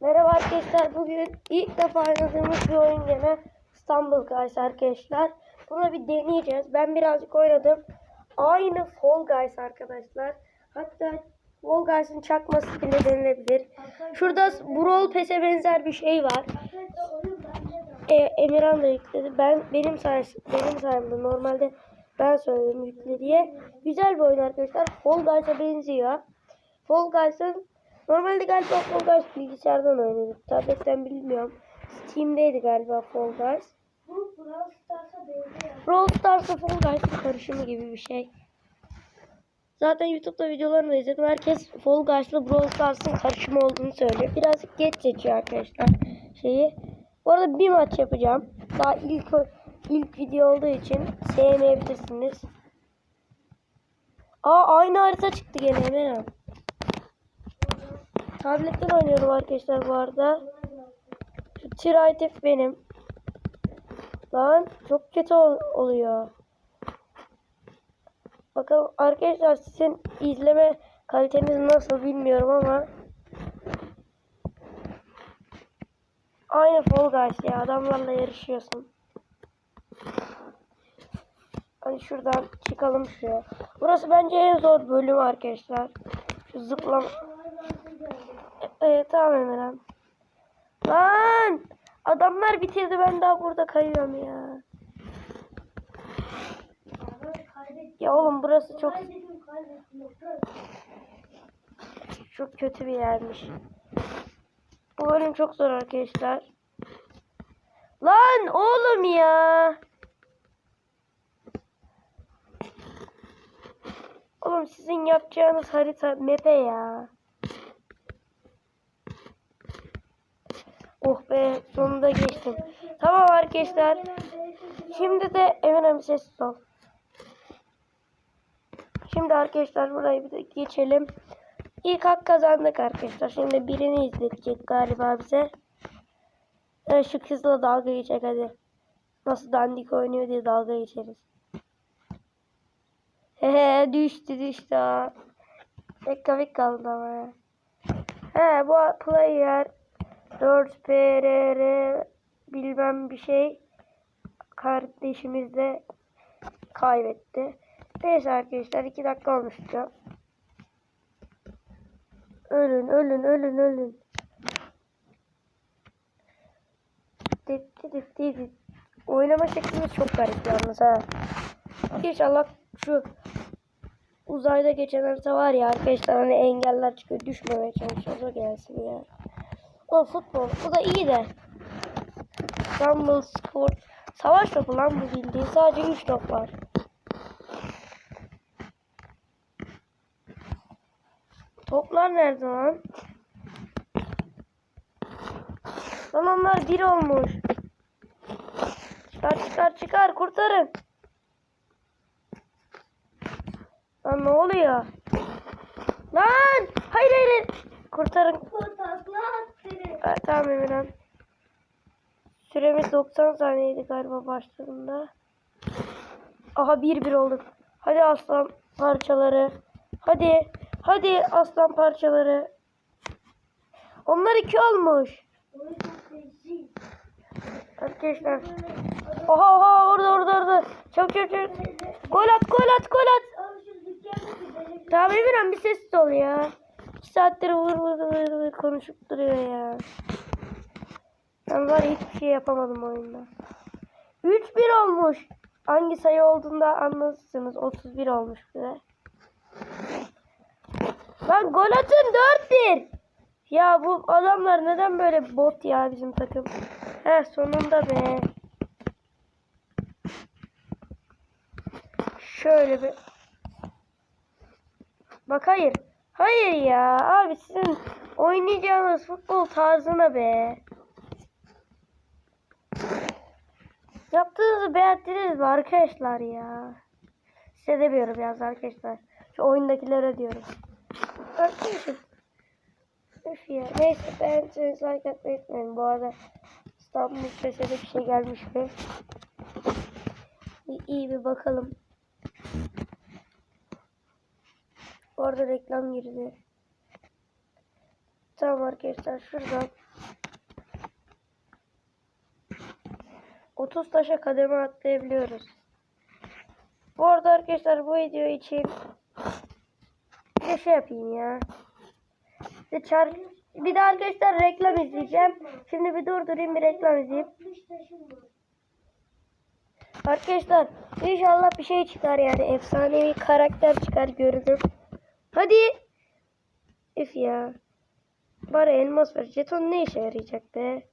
Merhaba arkadaşlar. Bugün ilk defa oynadığımız bir oyun gene İstanbul Guys arkadaşlar. Bunu bir deneyeceğiz. Ben birazcık oynadım. Aynı Fall Guys arkadaşlar. Hatta Fall Guys'ın çakması bile denilebilir. Şurada Brawl Pass'e benzer bir şey var. E, Emirhan da yükledi. Ben benim sayes benim sayemde normalde ben söyledim yükle diye. Güzel bir oyun arkadaşlar. Fall Guys'a benziyor. Fall Guys'ın normalde galiba Fall Guys bilgisayardan oynadık. Tabletten bilmiyorum. Steam'deydi galiba Fall Guys. Bu Brawl Stars'a Fall Guys'ın karışımı gibi bir şey. Zaten YouTube'da videolarını izledim. Herkes Fall Guys'la Brawl Stars'ın karışımı olduğunu söylüyor. Birazcık geç seçiyor arkadaşlar şeyi. Bu arada bir maç yapacağım. Daha ilk ilk video olduğu için sevmeyebilirsiniz. Aa aynı harita çıktı gene Emre. Tabletten oynuyorum arkadaşlar bu arada. Şu Tritif benim. Lan çok kötü ol- oluyor. Bakalım arkadaşlar sizin izleme kaliteniz nasıl bilmiyorum ama Aynı Fall Guys ya adamlarla yarışıyorsun. Hadi şuradan çıkalım şuraya. Burası bence en zor bölüm arkadaşlar. Şu zıplama. Evet tamam Emirhan. Lan! Adamlar bitirdi ben daha burada kayıyorum ya. Ya oğlum burası çok çok kötü bir yermiş. Bu bölüm çok zor arkadaşlar. Lan oğlum ya. Oğlum sizin yapacağınız harita mepe ya. Oh be sonunda geçtim. Tamam arkadaşlar. Şimdi de Emine bir sessiz ol. Şimdi arkadaşlar burayı bir de geçelim. İlk hak kazandık arkadaşlar. Şimdi birini izletecek galiba bize. Evet, şu kızla dalga geçecek hadi. Nasıl dandik oynuyor diye dalga geçeriz. Hehe düştü düştü. ha. Dakika kaldı ama. He bu player 4 PRR bilmem bir şey kardeşimiz de kaybetti. Neyse arkadaşlar 2 dakika olmuştu. Ölün ölün ölün ölün. Dip dip dip. Oynama şeklimiz çok garip yalnız ha. İnşallah şu uzayda geçen harita var ya arkadaşlar hani engeller çıkıyor düşmemeye çalışıyoruz o gelsin ya. O futbol bu da iyi de. Rumble Sport. Savaş topu lan bu bildiğin sadece 3 top var. Toplar nerede lan? Lan onlar bir olmuş. Çıkar çıkar çıkar kurtarın. Lan ne oluyor? Lan! Hayır hayır. Kurtarın. Takla attı. Ha, tamam Emirhan. Süremiz 90 saniyeydi galiba başladığında. Aha 1-1 olduk. Hadi aslan parçaları. Hadi. Hadi aslan parçaları. Onlar iki olmuş. Arkadaşlar. Oha oha orada orada orada. Çabuk çabuk çabuk. Gol at gol at gol at. Tamam Emirhan bir ses ol ya. İki saattir vır vır vır vır konuşup duruyor ya. Ben var hiçbir şey yapamadım oyunda. 3-1 olmuş. Hangi sayı olduğunda anlarsınız. 31 olmuş bir de. Lan gol atın 4-1. Ya bu adamlar neden böyle bot ya bizim takım? He sonunda be. Şöyle bir Bak hayır. Hayır ya. Abi sizin oynayacağınız futbol tarzına be. Yaptığınızı beğendiniz mi arkadaşlar ya? Size demiyorum yalnız arkadaşlar. Şu oyundakilere diyorum. Arkadaşım. Üf ya. Neyse beğendiyseniz like atmayı unutmayın. Bu arada İstanbul Fes'e bir şey gelmiş mi? İyi bir bakalım. Orada reklam girdi. Tamam arkadaşlar şuradan 30 taşa kademe atlayabiliyoruz. Bu arada arkadaşlar bu video için bir şey yapayım ya. Bir, çar bir de arkadaşlar reklam izleyeceğim. Şimdi bir durdurayım bir reklam izleyeyim. 60 taşım var. Arkadaşlar inşallah bir şey çıkar yani efsanevi karakter çıkar görürüm. Hadi. Üf ya. Bari elmas ver. Jeton ne işe yarayacak be?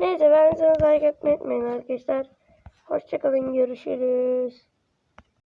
Neyse ben sana like etmeyi unutmayın arkadaşlar. Hoşçakalın görüşürüz.